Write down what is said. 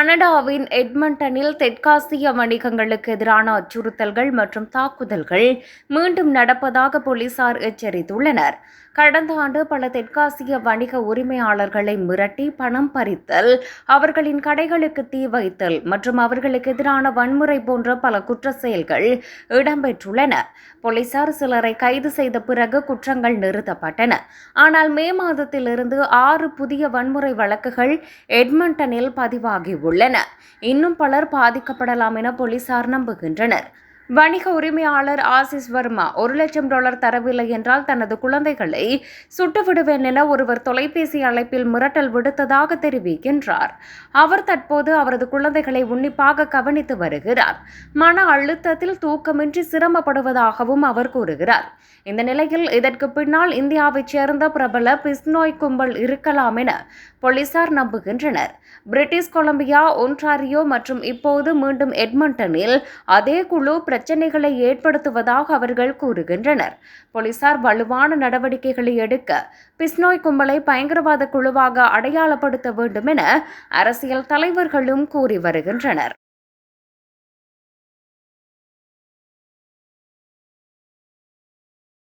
கனடாவின் எட்மண்டனில் தெற்காசிய வணிகங்களுக்கு எதிரான அச்சுறுத்தல்கள் மற்றும் தாக்குதல்கள் மீண்டும் நடப்பதாக போலீசார் எச்சரித்துள்ளனர். கடந்த ஆண்டு பல தெற்காசிய வணிக உரிமையாளர்களை மிரட்டி பணம் பறித்தல் அவர்களின் கடைகளுக்கு தீ வைத்தல் மற்றும் அவர்களுக்கு எதிரான வன்முறை போன்ற பல குற்ற செயல்கள் இடம்பெற்றுள்ளன. போலீசார் சிலரை கைது செய்த பிறகு குற்றங்கள் நிறுத்தப்பட்டன. ஆனால் மே மாதத்திலிருந்து ஆறு புதிய வன்முறை வழக்குகள் எட்மண்டனில் பதிவாகியுள்ளன இன்னும் பலர் பாதிக்கப்படலாம் என போலீசார் நம்புகின்றனர். வணிக உரிமையாளர் ஆசிஸ் வர்மா ஒரு லட்சம் டாலர் தரவில்லை என்றால் தனது குழந்தைகளை சுட்டுவிடுவேன் என ஒருவர் தொலைபேசி அழைப்பில் மிரட்டல் விடுத்ததாக தெரிவிக்கின்றார். அவர் தற்போது அவரது குழந்தைகளை உன்னிப்பாக கவனித்து வருகிறார். மன அழுத்தத்தில் தூக்கமின்றி சிரமப்படுவதாகவும் அவர் கூறுகிறார். இந்த நிலையில் இதற்கு பின்னால் இந்தியாவைச் சேர்ந்த பிரபல பிஸ்னோய் கும்பல் இருக்கலாம் என போலீசார் நம்புகின்றனர். பிரிட்டிஷ் கொலம்பியா ஒன்டாரியோ மற்றும் இப்போது மீண்டும் எட்மண்டனில் அதே குழு பிரச்சனைகளை ஏற்படுத்துவதாக அவர்கள் கூறுகின்றனர். போலீசார் வலுவான நடவடிக்கைகளை எடுக்க பிஸ்னோய் கும்பலை பயங்கரவாத குழுவாக அடையாளப்படுத்த வேண்டும் என அரசியல் தலைவர்களும் கூறி வருகின்றனர்.